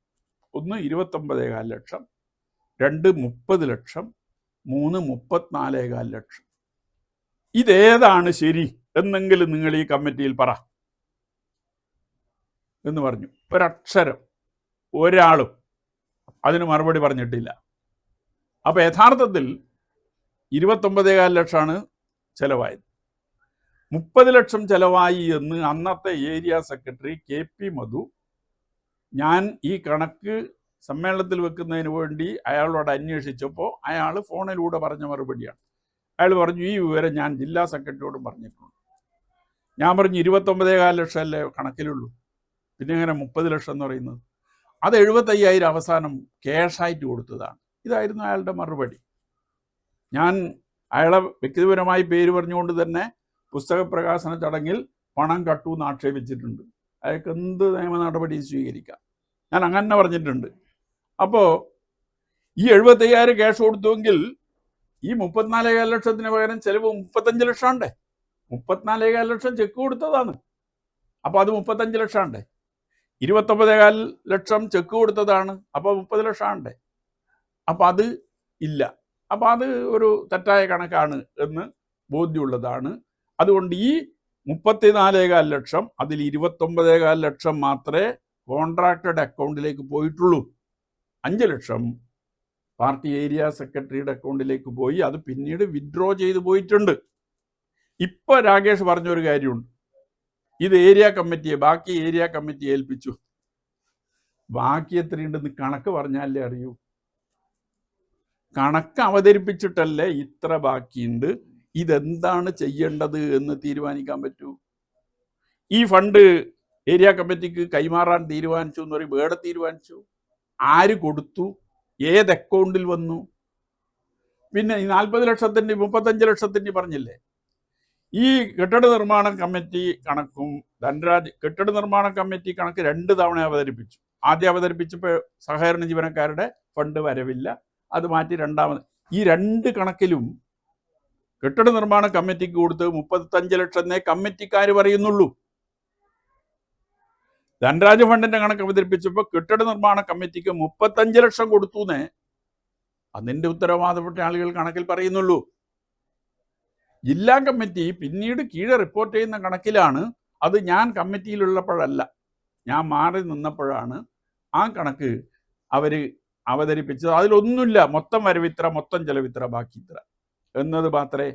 ഒന്ന് ഇരുപത്തൊമ്പതേകാൽ ലക്ഷം രണ്ട് മുപ്പത് ലക്ഷം മൂന്ന് മുപ്പത്തിനാലേകാൽ ലക്ഷം ഇതേതാണ് ശരി എന്നെങ്കിലും നിങ്ങൾ ഈ കമ്മിറ്റിയിൽ പറ എന്ന് പറഞ്ഞു. ഒരക്ഷരം ഒരാളും അതിന് മറുപടി പറഞ്ഞിട്ടില്ല. അപ്പോൾ യഥാർത്ഥത്തിൽ ഇരുപത്തൊമ്പതേകാൽ ലക്ഷമാണ് ചെലവായത്. മുപ്പത് ലക്ഷം ചിലവായി എന്ന് അന്നത്തെ area secretary K P Madhu ഞാൻ ഈ കണക്ക് സമ്മേളനത്തിൽ വെക്കുന്നതിന് വേണ്ടി അയാളോട് അന്വേഷിച്ചപ്പോൾ അയാൾ ഫോണിലൂടെ പറഞ്ഞ മറുപടിയാണ്. അയാൾ പറഞ്ഞു ഈ വിവരം ഞാൻ ജില്ലാ സെക്രട്ടറിയോടും പറഞ്ഞിട്ടുണ്ട്. ഞാൻ പറഞ്ഞു ഇരുപത്തൊമ്പതേകാൽ ലക്ഷം അല്ലേ കണക്കിലുള്ളൂ? പിന്നെ എങ്ങനെ മുപ്പത് ലക്ഷം എന്ന് പറയുന്നത്? അത് എഴുപത്തയ്യായിരം അവസാനം ക്യാഷായിട്ട് കൊടുത്തതാണ്. ഇതായിരുന്നു അയാളുടെ മറുപടി. ഞാൻ അയാളെ വ്യക്തിപരമായി പേര് പറഞ്ഞുകൊണ്ട് തന്നെ പുസ്തക പ്രകാശന ചടങ്ങിൽ പണം കട്ടു എന്ന് ആക്ഷേപിച്ചിട്ടുണ്ട്. അയാൾക്ക് എന്ത് നിയമ നടപടി സ്വീകരിക്കാം. ഞാൻ അങ്ങനെ പറഞ്ഞിട്ടുണ്ട്. അപ്പോൾ ഈ എഴുപത്തയ്യായിരം ക്യാഷ് കൊടുത്തുവെങ്കിൽ ഈ മുപ്പത്തിനാലേകാൽ ലക്ഷത്തിന് പകരം ചിലവ് മുപ്പത്തഞ്ച് ലക്ഷം ഉണ്ടേ മുപ്പത്തിനാലേകാൽ ലക്ഷം ചെക്ക് കൊടുത്തതാണ്. അപ്പോൾ അത് മുപ്പത്തഞ്ച് ലക്ഷം ഉണ്ടേ ഇരുപത്തൊമ്പതേകാൽ ലക്ഷം ചെക്ക് കൊടുത്തതാണ്. അപ്പോൾ മുപ്പത് ലക്ഷം ഉണ്ടേ അപ്പോൾ അത് ഇല്ല. അപ്പോൾ അത് ഒരു തെറ്റായ കണക്കാണ് എന്ന് ബോധ്യമുള്ളതാണ്. അതുകൊണ്ട് ഈ മുപ്പത്തിനാലേകാൽ ലക്ഷം അതിൽ ഇരുപത്തൊമ്പതേകാൽ ലക്ഷം മാത്രമേ കോൺട്രാക്റ്റഡ് അക്കൗണ്ടിലേക്ക് പോയിട്ടുള്ളൂ. അഞ്ച് ലക്ഷം പാർട്ടി ഏരിയ സെക്രട്ടറിയുടെ അക്കൗണ്ടിലേക്ക് പോയി അത് പിന്നീട് വിഡ്രോ ചെയ്ത് പോയിട്ടുണ്ട്. ഇപ്പൊ രാകേഷ് പറഞ്ഞൊരു കാര്യമുണ്ട്. ഇത് ഏരിയ കമ്മിറ്റിയെ ബാക്കി ഏരിയ കമ്മിറ്റി ഏൽപ്പിച്ചു. ബാക്കി എത്രയുണ്ടെന്ന് കണക്ക് പറഞ്ഞാലേ അറിയൂ. കണക്ക് അവതരിപ്പിച്ചിട്ടല്ലേ ഇത്ര ബാക്കിയുണ്ട്. ഇതെന്താണ് ചെയ്യേണ്ടത് എന്ന് തീരുമാനിക്കാൻ പറ്റൂ? ഈ ഫണ്ട് ഏരിയ കമ്മിറ്റിക്ക് കൈമാറാൻ തീരുമാനിച്ചു എന്ന് പറയും. വേടെ തീരുമാനിച്ചു. ആര് കൊടുത്തു? ഏത് അക്കൗണ്ടിൽ വന്നു? പിന്നെ ഈ നാൽപ്പത് ലക്ഷത്തിന്റെ മുപ്പത്തഞ്ച് ലക്ഷത്തിന്റെ പറഞ്ഞില്ലേ? ഈ കെട്ടിട നിർമ്മാണ കമ്മിറ്റി കണക്കും ധനരാജ് കെട്ടിട നിർമ്മാണ കമ്മിറ്റി കണക്ക് രണ്ട് തവണ അവതരിപ്പിച്ചു. ആദ്യം അവതരിപ്പിച്ചപ്പോൾ സഹകരണ ജീവനക്കാരുടെ ഫണ്ട് വരവില്ല. അത് മാറ്റി രണ്ടാമത്. ഈ രണ്ട് കണക്കിലും കെട്ടിട നിർമ്മാണ കമ്മിറ്റിക്ക് കൊടുത്ത് മുപ്പത്തഞ്ച് ലക്ഷന്നേ കമ്മിറ്റിക്കാർ പറയുന്നുള്ളൂ. ധനരാജ ഫണ്ടിന്റെ കണക്ക് അവതരിപ്പിച്ചപ്പോൾ കെട്ടിട നിർമ്മാണ കമ്മിറ്റിക്ക് മുപ്പത്തഞ്ച് ലക്ഷം കൊടുത്തു എന്നേ അതിന്റെ ഉത്തരവാദപ്പെട്ട ആളുകൾ കണക്കിൽ പറയുന്നുള്ളൂ. ജില്ലാ കമ്മിറ്റി പിന്നീട് കീഴെ റിപ്പോർട്ട് ചെയ്യുന്ന കണക്കിലാണ് അത് ഞാൻ കമ്മിറ്റിയിലുള്ളപ്പോഴല്ല ഞാൻ മാറി നിന്നപ്പോഴാണ് ആ കണക്ക് അവർ അവതരിപ്പിച്ചത്. അതിലൊന്നുമില്ല മൊത്തം വരവിത്ര മൊത്തം ചെലവിത്ര ബാക്കി ഇത്ര എന്നത് മാത്രമേ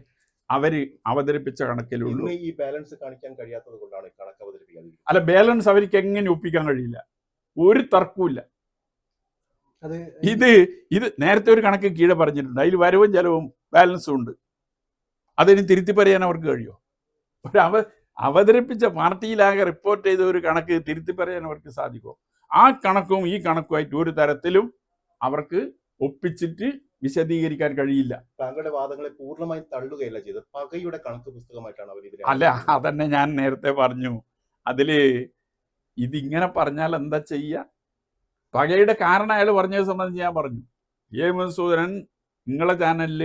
അവർ അവതരിപ്പിച്ച കണക്കിലുള്ളൂ ഈ ബാലൻസ് കാണിക്കാൻ കഴിയാത്തത് കൊണ്ടാണ് കണക്ക് അവതരിപ്പിക്കുന്നത് അല്ല ബാലൻസ് അവർക്ക് എങ്ങനെ ഒപ്പിക്കാൻ കഴിയില്ല? ഒരു തർക്കവും അത് ഇത് ഇത് നേരത്തെ ഒരു കണക്ക് കീഴെ പറഞ്ഞിട്ടുണ്ട്. അതിൽ വരവും ചെലവും ബാലൻസും ഉണ്ട്. അതിന് തിരുത്തി പറയാൻ അവർക്ക് കഴിയുമോ ഒരു അവ അവതരിപ്പിച്ച പാർട്ടിയിലാകെ റിപ്പോർട്ട് ചെയ്ത ഒരു കണക്ക് തിരുത്തി പറയാൻ അവർക്ക് സാധിക്കുമോ? ആ കണക്കും ഈ കണക്കുമായിട്ട് ഒരു തരത്തിലും അവർക്ക് ഒപ്പിച്ചിട്ട് വിശദീകരിക്കാൻ കഴിയില്ല. താങ്കളുടെ വാദങ്ങളെ പൂർണമായി തള്ളുകയല്ല ചെയ്തത്. പകയുടെ കണക്ക് പുസ്തകമായിട്ടാണ് അവർ ഇതിനെ അല്ല അതന്നെ ഞാൻ നേരത്തെ പറഞ്ഞു. അതിൽ ഇതിങ്ങനെ പറഞ്ഞാൽ എന്താ ചെയ്യുക പകയുടെ കാരണം അയാൾ പറഞ്ഞത് സംബന്ധിച്ച് ഞാൻ പറഞ്ഞു. എ. മധുസൂദനൻ നിങ്ങളെ ചാനലിൽ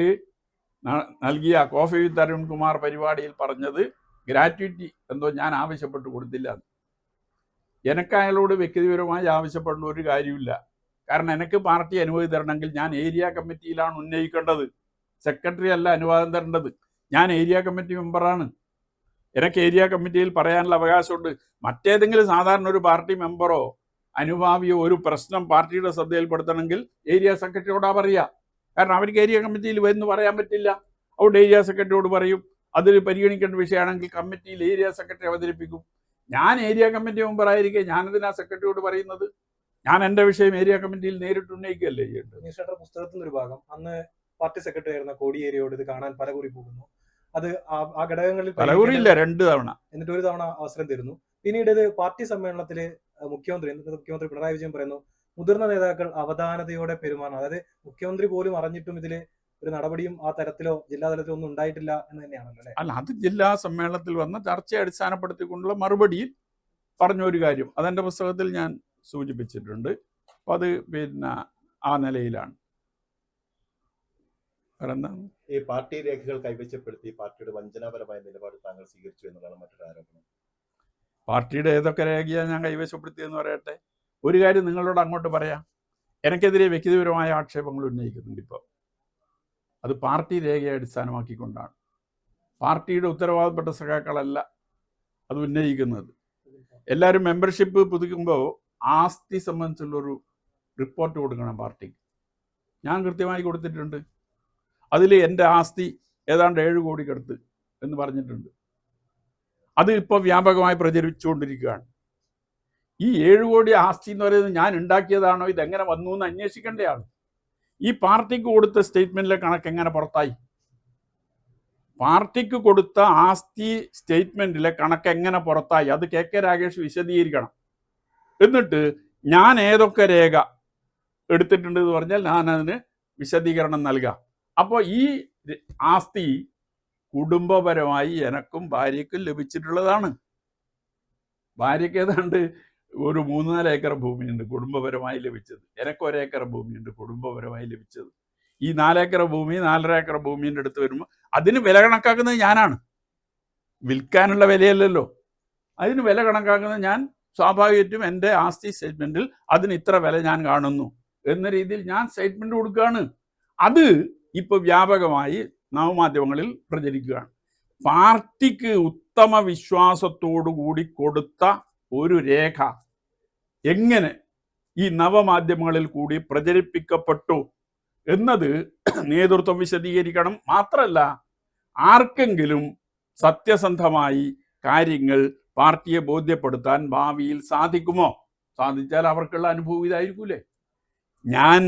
നൽകിയ കോഫി വിത്ത് അരുൺകുമാർ പരിപാടിയിൽ പറഞ്ഞത് ഗ്രാറ്റുവിറ്റി എന്തോ ഞാൻ ആവശ്യപ്പെട്ട് കൊടുത്തില്ല. എനിക്ക് അയാളോട് വ്യക്തിപരമായി ആവശ്യപ്പെടുന്ന ഒരു കാര്യമില്ല കാരണം എനിക്ക് പാർട്ടി അനുമതി തരണമെങ്കിൽ ഞാൻ ഏരിയ കമ്മിറ്റിയിലാണ് ഉന്നയിക്കേണ്ടത്. സെക്രട്ടറി അല്ല അനുവാദം തരേണ്ടത്. ഞാൻ ഏരിയ കമ്മിറ്റി മെമ്പറാണ്. എനിക്ക് ഏരിയ കമ്മിറ്റിയിൽ പറയാനുള്ള അവകാശമുണ്ട്. മറ്റേതെങ്കിലും സാധാരണ ഒരു പാർട്ടി മെമ്പറോ അനുഭാവിയോ ഒരു പ്രശ്നം പാർട്ടിയുടെ ശ്രദ്ധയിൽപ്പെടുത്തണമെങ്കിൽ ഏരിയ സെക്രട്ടറിയോടാ പറയുക കാരണം അവർക്ക് ഏരിയ കമ്മിറ്റിയിൽ വരുന്നു പറയാൻ പറ്റില്ല. അതുകൊണ്ട് ഏരിയ സെക്രട്ടറിയോട് പറയും. അതിൽ പരിഗണിക്കേണ്ട വിഷയമാണെങ്കിൽ കമ്മിറ്റിയിൽ ഏരിയ സെക്രട്ടറി അവതരിപ്പിക്കും. ഞാൻ ഏരിയ കമ്മിറ്റി മെമ്പറായിരിക്കെ ഞാനതിനാ സെക്രട്ടറിയോട് പറയുന്നത്. ഞാൻ എന്റെ വിഷയം ഏരിയ കമ്മിറ്റിയിൽ നേരിട്ട് ഉന്നയിക്കുകയല്ലേ ചെയ്യേണ്ടത്? ന്യൂസ് ലെറ്റർ പുസ്തകത്തിൽ ഒരു ഭാഗം. അന്ന് പാർട്ടി സെക്രട്ടറി ആയിരുന്ന കോടിയേരിയോട് ഇത് കാണാൻ പലകുറി പോകുന്നു. അത് ആ- ഘടകങ്ങളിൽ പലകുറിയില്ല രണ്ട് തവണ. എന്നിട്ട് ഒരു തവണ അവസരം തരുന്നു. പിന്നീട് ഇത് പാർട്ടി സമ്മേളനത്തിൽ മുഖ്യമന്ത്രി മുഖ്യമന്ത്രി പിണറായി വിജയൻ പറയുന്നു മുതിർന്ന നേതാക്കൾ അവധാനതയോടെ പെരുമാറണം. അതായത് മുഖ്യമന്ത്രി പോലും അറിഞ്ഞിട്ടും ഇതിൽ ഒരു നടപടിയും ആ തരത്തിലോ ജില്ലാ തലത്തിലോ ഒന്നും ഉണ്ടായിട്ടില്ല എന്ന് തന്നെയാണല്ലോ അല്ലെ? അല്ല അത് ജില്ലാ സമ്മേളനത്തിൽ വന്ന ചർച്ചയെ അടിസ്ഥാനപ്പെടുത്തിക്കൊണ്ടുള്ള മറുപടിയിൽ പറഞ്ഞ ഒരു കാര്യം. അതെന്റെ പുസ്തകത്തിൽ ഞാൻ സൂചിപ്പിച്ചിട്ടുണ്ട്. അപ്പം അത് പിന്നെ ആ നിലയിലാണ്. ഈ പാർട്ടി രേഖകൾ കൈവശപ്പെടുത്തി പാർട്ടിയുടെ വഞ്ചനാപരമായ നിലപാട് താങ്കൾ സ്വീകരിച്ചു എന്നുള്ളതാണ് മറ്റൊരു ആരോപണം. പാർട്ടിയുടെ ഏതൊക്കെ രേഖയാണ് ഞാൻ കൈവശപ്പെടുത്തിയെന്ന് പറയട്ടെ? ഒരു കാര്യം നിങ്ങളോട് അങ്ങോട്ട് പറയാം. എനിക്കെതിരെ വ്യക്തിപരമായ ആക്ഷേപങ്ങൾ ഉന്നയിക്കുന്നുണ്ട് ഇപ്പോൾ അത് പാർട്ടി രേഖയെ അടിസ്ഥാനമാക്കിക്കൊണ്ടാണ്. പാർട്ടിയുടെ ഉത്തരവാദപ്പെട്ട സഖാക്കളല്ല അത് ഉന്നയിക്കുന്നത്. എല്ലാവരും മെമ്പർഷിപ്പ് പുതുക്കുമ്പോൾ ആസ്തി സംബന്ധിച്ചുള്ളൊരു റിപ്പോർട്ട് കൊടുക്കണം പാർട്ടിക്ക്. ഞാൻ കൃത്യമായി കൊടുത്തിട്ടുണ്ട്. അതിൽ എന്റെ ആസ്തി ഏതാണ്ട് ഏഴ് കോടിക്കടുത്ത് എന്ന് പറഞ്ഞിട്ടുണ്ട്. അത് ഇപ്പോൾ വ്യാപകമായി പ്രചരിച്ചുകൊണ്ടിരിക്കുകയാണ് ഈ ഏഴ് കോടി ആസ്തി എന്ന് പറയുന്നത് ഞാൻ ഉണ്ടാക്കിയതാണോ? ഇതെങ്ങനെ വന്നു എന്ന് അന്വേഷിക്കേണ്ടതാണ് ഈ പാർട്ടിക്ക് കൊടുത്ത സ്റ്റേറ്റ്മെന്റിലെ കണക്ക് എങ്ങനെ പുറത്തായി? പാർട്ടിക്ക് കൊടുത്ത ആസ്തി സ്റ്റേറ്റ്മെന്റിലെ കണക്ക് എങ്ങനെ പുറത്തായി? അത് കെ കെ രാഗേഷ് വിശദീകരിക്കണം. എന്നിട്ട് ഞാൻ ഏതൊക്കെ രേഖ എടുത്തിട്ടുണ്ട് എന്ന് പറഞ്ഞാൽ ഞാൻ അതിന് വിശദീകരണം നൽകാം. അപ്പോൾ ഈ ആസ്തി കുടുംബപരമായി എനക്കും ഭാര്യയ്ക്കും ലഭിച്ചിട്ടുള്ളതാണ്. ഭാര്യയ്ക്ക് ഏതാണ്ട് ഒരു മൂന്ന് നാല് ഏക്കർ ഭൂമിയുണ്ട് കുടുംബപരമായി ലഭിച്ചത്. എനക്ക് ഒരേക്കർ ഭൂമിയുണ്ട് കുടുംബപരമായി ലഭിച്ചത്. ഈ നാലേക്കർ ഭൂമി നാലര ഏക്കർ ഭൂമിന്റെ അടുത്ത് വരുമ്പോൾ അതിന് വില കണക്കാക്കുന്നത് ഞാനാണ്. വിൽക്കാനുള്ള വിലയല്ലല്ലോ. അതിന് വില കണക്കാക്കുന്നത് ഞാൻ സ്വാഭാവികമായിട്ടും എന്റെ ആസ്തി സ്റ്റേറ്റ്മെന്റിൽ അതിന് ഇത്ര വില ഞാൻ കാണുന്നു എന്ന രീതിയിൽ ഞാൻ സ്റ്റേറ്റ്മെന്റ് കൊടുക്കുകയാണ്. അത് ഇപ്പോൾ വ്യാപകമായി നവമാധ്യമങ്ങളിൽ പ്രചരിക്കുകയാണ്. പാർട്ടിക്ക് ഉത്തമ വിശ്വാസത്തോടു കൂടി കൊടുത്ത ഒരു രേഖ എങ്ങനെ ഈ നവമാധ്യമങ്ങളിൽ കൂടി പ്രചരിപ്പിക്കപ്പെട്ടു എന്നത് നേതൃത്വം വിശദീകരിക്കണം. മാത്രമല്ല ആർക്കെങ്കിലും സത്യസന്ധമായി കാര്യങ്ങൾ പാർട്ടിയെ ബോധ്യപ്പെടുത്താൻ ഭാവിയിൽ സാധിക്കുമോ? സാധിച്ചാൽ അവർക്കുള്ള അനുഭവം ഇതായിരിക്കൂലേ? ഞാൻ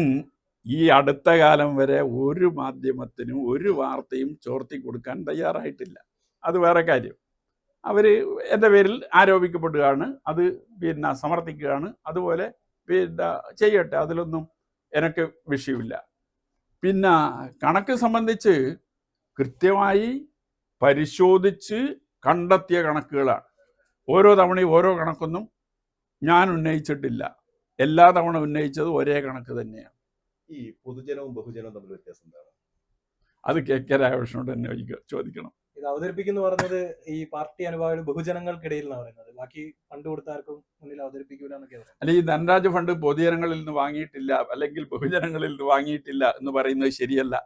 ഈ അടുത്ത കാലം വരെ ഒരു മാധ്യമത്തിനും ഒരു വാർത്തയും ചോർത്തി കൊടുക്കാൻ തയ്യാറായിട്ടില്ല. അത് വേറെ കാര്യം. അവർ എന്റെ പേരിൽ ആരോപിക്കപ്പെടുകയാണ്. അത് പിന്നെ സമർത്ഥിക്കുകയാണ്. അതുപോലെ പിന്നെ ചെയ്യട്ടെ അതിലൊന്നും എനിക്ക് വിഷയമില്ല. പിന്നെ കണക്ക് സംബന്ധിച്ച് കൃത്യമായി പരിശോധിച്ച് കണ്ടെത്തിയ കണക്കുകളാണ്. ഓരോ തവണയും ഓരോ കണക്കൊന്നും ഞാൻ ഉന്നയിച്ചിട്ടില്ല. എല്ലാ തവണ ഉന്നയിച്ചത് ഒരേ കണക്ക് തന്നെയാണ്. ഈ പൊതുജനവും ബഹുജനവും തമ്മിൽ വ്യത്യാസം എന്താണ്? അത് കെ കെ രാഘവേഷനോട് തന്നെ ചോദിക്കണം. ഇത് അവതരിപ്പിക്കുന്നു പറഞ്ഞത് ഈ പാർട്ടി അനുഭാവികൾ ബഹുജനങ്ങൾക്കിടയിൽ എന്നാണ് പറയുന്നത്. ബാക്കി ഫണ്ട് കൊടുത്താർക്കും മുന്നിൽ അവതരിപ്പിക്കൂല എന്നൊക്കെ അല്ല അല്ലെ ഈ ധനരാജ് ഫണ്ട് പൊതുജനങ്ങളിൽ നിന്ന് വാങ്ങിയിട്ടില്ല അല്ലെങ്കിൽ ബഹുജനങ്ങളിൽ നിന്ന് വാങ്ങിയിട്ടില്ല എന്ന് പറയുന്നത് ശരിയല്ല.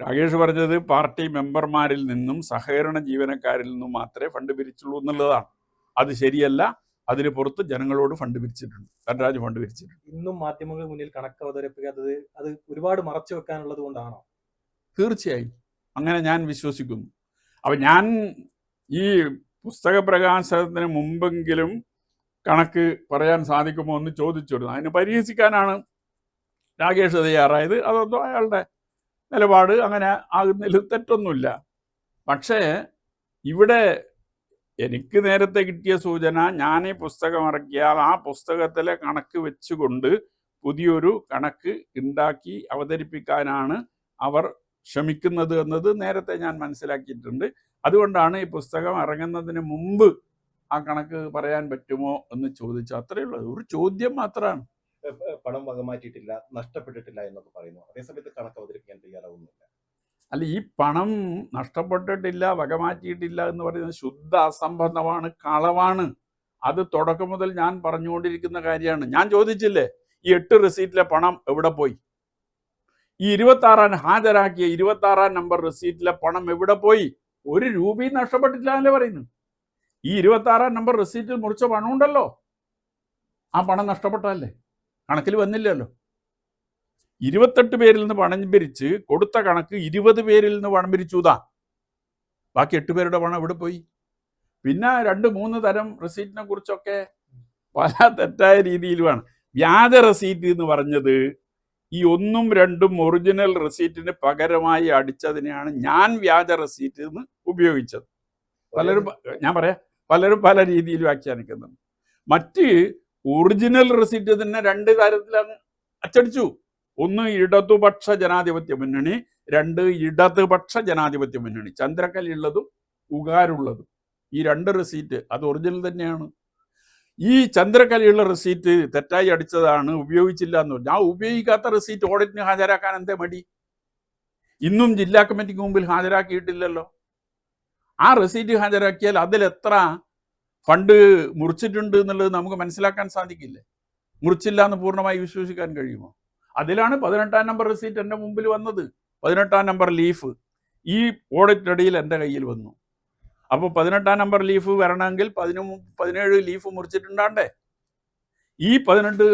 രാകേഷ് പറഞ്ഞത് പാർട്ടി മെമ്പർമാരിൽ നിന്നും സഹകരണ ജീവനക്കാരിൽ നിന്നും മാത്രമേ ഫണ്ട് പിരിച്ചുള്ളൂ എന്നുള്ളതാണ്. അത് ശരിയല്ല. അതിന് പുറത്ത് ജനങ്ങളോട് ഫണ്ട് പിരിച്ചിട്ടുണ്ട്. ധനരാജ് ഫണ്ട് പിരിച്ചിട്ടുണ്ട്. ഇന്നും മാധ്യമങ്ങൾ മുന്നിൽ കണക്ക് അവതരിപ്പിക്കാത്തത് അത് ഒരുപാട് മറച്ചു വെക്കാനുള്ളത് കൊണ്ടാണോ? തീർച്ചയായും. അങ്ങനെ ഞാൻ വിശ്വസിക്കുന്നു. അപ്പം ഞാൻ ഈ പുസ്തക പ്രകാശനത്തിന് മുമ്പെങ്കിലും കണക്ക് പറയാൻ സാധിക്കുമോ എന്ന് ചോദിച്ചിരുന്നു അതിനെ പരിഹസിക്കാനാണ് രാകേഷ് തയ്യാറായത്. അതൊന്നും അയാളുടെ നിലപാട് അങ്ങനെ ആകുന്നതിൽ തെറ്റൊന്നുമില്ല. പക്ഷേ ഇവിടെ എനിക്ക് നേരത്തെ കിട്ടിയ സൂചന ഞാൻ ഈ പുസ്തകം ഇറക്കിയാൽ ആ പുസ്തകത്തിലെ കണക്ക് വെച്ചുകൊണ്ട് പുതിയൊരു കണക്ക് ഉണ്ടാക്കി അവതരിപ്പിക്കാനാണ് അവർ ശ്രമിക്കുന്നത് എന്നത് നേരത്തെ ഞാൻ മനസ്സിലാക്കിയിട്ടുണ്ട്. അതുകൊണ്ടാണ് ഈ പുസ്തകം ഇറങ്ങുന്നതിന് മുമ്പ് ആ കണക്ക് പറയാൻ പറ്റുമോ എന്ന് ചോദിച്ചു അത്രയേ ഉള്ളൂ. ഒരു ചോദ്യം മാത്രമാണ്. പണം വകമാറ്റിയിട്ടില്ല നഷ്ടപ്പെട്ടിട്ടില്ല എന്നൊക്കെ പറയുന്നു. അതേസമയത്ത് കണക്ക് അവതരിപ്പിക്കാൻ തയ്യാറാവുന്നില്ല. അല്ല ഈ പണം നഷ്ടപ്പെട്ടിട്ടില്ല വകമാറ്റിയിട്ടില്ല എന്ന് പറയുന്നത് ശുദ്ധ അസംബന്ധമാണ് കളവാണ്. അത് തുടക്കം മുതൽ ഞാൻ പറഞ്ഞുകൊണ്ടിരിക്കുന്ന കാര്യമാണ്. ഞാൻ ചോദിച്ചില്ലേ ഈ എട്ട് റെസീറ്റിലെ പണം എവിടെ പോയി? ഈ ഇരുപത്തി ആറാം ഹാജരാക്കിയ ഇരുപത്തി ആറാം നമ്പർ റെസീറ്റിലെ പണം എവിടെ പോയി? ഒരു രൂപയും നഷ്ടപ്പെട്ടിട്ടില്ല എന്നല്ലേ പറയുന്നു. ഈ ഇരുപത്തി ആറാം നമ്പർ റെസീറ്റിൽ മുറിച്ച പണം ഉണ്ടല്ലോ ആ പണം നഷ്ടപ്പെട്ടതല്ലേ കണക്കിൽ വന്നില്ലല്ലോ. ഇരുപത്തെട്ട് പേരിൽ നിന്ന് പണം പിരിച്ച് കൊടുത്ത കണക്ക് ഇരുപത് പേരിൽ നിന്ന് പണം പിരിച്ചുതാ ബാക്കി എട്ട് പേരുടെ പണം എവിടെ പോയി? പിന്നെ രണ്ട് മൂന്ന് തരം റെസീറ്റിനെ കുറിച്ചൊക്കെ പല തെറ്റായ രീതിയിലുമാണ് വ്യാജ റെസീറ്റ് എന്ന് പറഞ്ഞത് ഈ ഒന്നും രണ്ടും ഒറിജിനൽ റെസീറ്റിന് പകരമായി അടിച്ചതിനെയാണ് ഞാൻ വ്യാജ റെസീറ്റ് എന്ന് ഉപയോഗിച്ചത്. പലരും ഞാൻ പറയാം പലരും പല രീതിയിൽ വ്യാഖ്യാനിക്കുന്നുണ്ട്. മറ്റ് ഒറിജിനൽ റെസിറ്റ് തന്നെ രണ്ട് കാര്യത്തിൽ അച്ചടിച്ചു. ഒന്ന് ഇടതുപക്ഷ ജനാധിപത്യ മുന്നണി രണ്ട് ഇടതുപക്ഷ ജനാധിപത്യ മുന്നണി. ചന്ദ്രക്കല്ലുള്ളതും ഉകാരുള്ളതും. ഈ രണ്ട് റെസീറ്റ് അത് ഒറിജിനൽ തന്നെയാണ്. ഈ ചന്ദ്രക്കലയുള്ള റെസീറ്റ് തെറ്റായി അടിച്ചതാണ് ഉപയോഗിച്ചില്ല എന്ന് പറഞ്ഞു. ആ ഉപയോഗിക്കാത്ത റെസീറ്റ് ഓഡിറ്റിന് ഹാജരാക്കാൻ എന്തേ മടി? ഇന്നും ജില്ലാ കമ്മിറ്റിക്ക് മുമ്പിൽ ഹാജരാക്കിയിട്ടില്ലല്ലോ. ആ റെസീറ്റ് ഹാജരാക്കിയാൽ അതിലെത്ര ഫണ്ട് മുറിച്ചിട്ടുണ്ട് എന്നുള്ളത് നമുക്ക് മനസ്സിലാക്കാൻ സാധിക്കില്ലേ? മുറിച്ചില്ല എന്ന് പൂർണമായി വിശ്വസിക്കാൻ കഴിയുമോ? അതിലാണ് പതിനെട്ടാം നമ്പർ റിസീറ്റ് എന്റെ മുമ്പിൽ വന്നത്. പതിനെട്ടാം നമ്പർ ലീഫ് ഈ ഓഡിറ്റ് അടിയിൽ എന്റെ കയ്യിൽ വന്നു. അപ്പോൾ പതിനെട്ടാം നമ്പർ ലീഫ് വരണമെങ്കിൽ പതിനു പതിനേഴ് ലീഫ് മുറിച്ചിട്ടുണ്ടാണ്ടേ? ഈ പതിനെട്ട്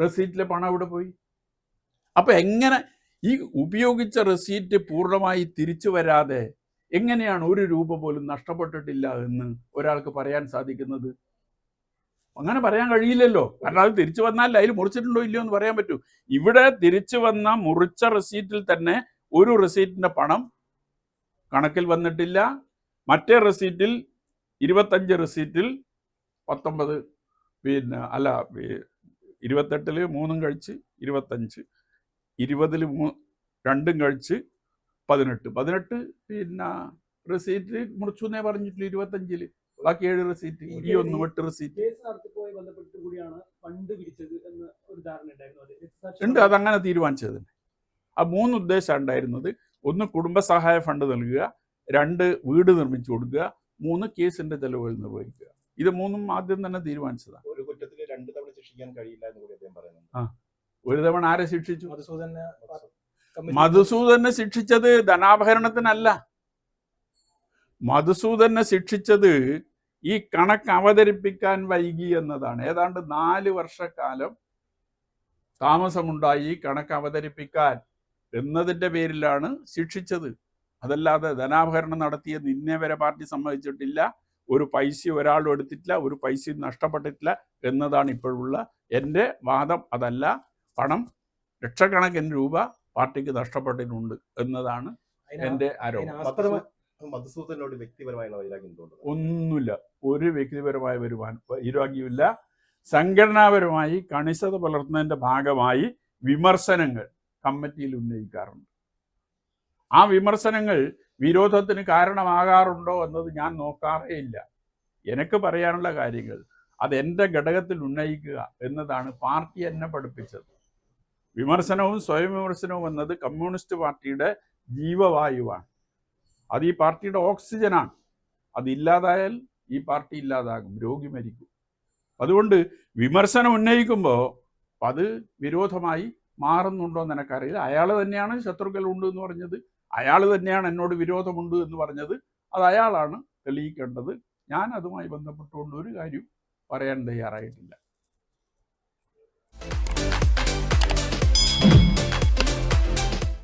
റെസീറ്റിലെ പണം അവിടെ പോയി? അപ്പോൾ എങ്ങനെ ഈ ഉപയോഗിച്ച റെസീറ്റ് പൂർണമായി തിരിച്ചു വരാതെ എങ്ങനെയാണ് ഒരു രൂപ പോലും നഷ്ടപ്പെട്ടിട്ടില്ല എന്ന് ഒരാൾക്ക് പറയാൻ സാധിക്കുന്നത്? അങ്ങനെ പറയാൻ കഴിയില്ലല്ലോ. കാരണം അത് തിരിച്ചു വന്നാൽ അതിൽ മുറിച്ചിട്ടുണ്ടോ ഇല്ലയോ എന്ന് പറയാൻ പറ്റൂ. ഇവിടെ തിരിച്ചു വന്ന മുറിച്ച റെസീറ്റിൽ തന്നെ ഒരു റെസീറ്റിന്റെ പണം കണക്കിൽ വന്നിട്ടില്ല. മറ്റേ റെസീറ്റിൽ ഇരുപത്തഞ്ച് റെസീറ്റിൽ പത്തൊമ്പത് പിന്നെ അല്ല ഇരുപത്തെട്ടിൽ മൂന്നും കഴിച്ച് ഇരുപത്തഞ്ച് ഇരുപതിൽ മൂ രണ്ടും കഴിച്ച് പതിനെട്ട്. പതിനെട്ട് പിന്നെ റെസീറ്റ് മുറിച്ചു എന്നേ പറഞ്ഞിട്ടില്ല ഇരുപത്തഞ്ചിൽ? ബാക്കി ഏഴ് റെസീറ്റ് ഈ ഒന്ന് എട്ട് റെസീറ്റ് അങ്ങനെ ഉണ്ട് അതങ്ങനെ തീരുമാനിച്ചത്. ആ മൂന്ന് ഉദ്ദേശം ഉണ്ടായിരുന്നത്. ഒന്ന് കുടുംബസഹായ ഫണ്ട് നൽകുക രണ്ട് വീട് നിർമ്മിച്ചു കൊടുക്കുക മൂന്ന് കേസിന്റെ ചെലവുകൾ നിർവഹിക്കുക. ഇത് മൂന്നും ആദ്യം തന്നെ തീരുമാനിച്ചതാണ് ഒരു കുറ്റത്തിന് രണ്ട് തവണ ശിക്ഷിക്കാൻ കഴിയില്ല എന്ന് കൂടി അദ്ദേഹം പറയുന്നുണ്ട്. ഒരു തവണ ആരെ ശിക്ഷിച്ചു? മധുസൂദനെ ശിക്ഷിച്ചത് ധനാപഹരണത്തിനല്ല. മധുസൂദനെ ശിക്ഷിച്ചത് ഈ കണക്ക് അവതരിപ്പിക്കാൻ വൈകി എന്നതാണ്. ഏതാണ്ട് നാല് വർഷക്കാലം താമസമുണ്ടായി കണക്ക് അവതരിപ്പിക്കാൻ എന്നതിന്റെ പേരിലാണ് ശിക്ഷിച്ചത്. അതല്ലാതെ ധനാപഹരണം നടത്തിയ ഇന്നേ വരെ പാർട്ടി സമ്മതിച്ചിട്ടില്ല ഒരു പൈസ ഒരാളും എടുത്തിട്ടില്ല ഒരു പൈസയും നഷ്ടപ്പെട്ടിട്ടില്ല എന്നതാണ് ഇപ്പോഴുള്ള എന്റെ വാദം. അതല്ല പണം ലക്ഷക്കണക്കിന് രൂപ പാർട്ടിക്ക് നഷ്ടപ്പെട്ടിട്ടുണ്ട് എന്നതാണ് എന്റെ എന്റെ ആരോപണം. മധുസൂദനോട് വ്യക്തിപരമായുള്ള വൈരാഗ്യം ഒന്നുമില്ല. ഒരു വ്യക്തിപരമായ വരുവാൻ വൈരാഗ്യമില്ല സംഘടനാപരമായി കണിശത പുലർത്തുന്നതിന്റെ ഭാഗമായി വിമർശനങ്ങൾ കമ്മിറ്റിയിൽ ഉന്നയിക്കാറുണ്ട്. ആ വിമർശനങ്ങൾ വിരോധത്തിന് കാരണമാകാറുണ്ടോ എന്നത് ഞാൻ നോക്കാറേ ഇല്ല. എനിക്ക് പറയാനുള്ള കാര്യങ്ങൾ അത് എന്റെ ഘടകത്തിൽ ഉന്നയിക്കുക എന്നതാണ് പാർട്ടി എന്നെ പഠിപ്പിച്ചത്. വിമർശനവും സ്വയം വിമർശനവും എന്നത് കമ്മ്യൂണിസ്റ്റ് പാർട്ടിയുടെ ജീവവായുവാണ്. അത് ഈ പാർട്ടിയുടെ ഓക്സിജനാണ്. അതില്ലാതായാൽ ഈ പാർട്ടി ഇല്ലാതാകും രോഗി മരിക്കും. അതുകൊണ്ട് വിമർശനം ഉന്നയിക്കുമ്പോൾ അത് വിരോധമായി മാറുന്നുണ്ടോ എന്ന് എനിക്കറിയില്ല. അയാൾ തന്നെയാണ് ശത്രുക്കൾ ഉണ്ട് എന്ന് പറഞ്ഞത്. അയാൾ തന്നെയാണ് എന്നോട് വിരോധമുണ്ട് എന്ന് പറഞ്ഞത്. അത് അയാളാണ് തെളിയിക്കേണ്ടത്. ഞാൻ അതുമായി ബന്ധപ്പെട്ടുകൊണ്ട് ഒരു കാര്യം പറയാൻ തയ്യാറായിട്ടില്ല.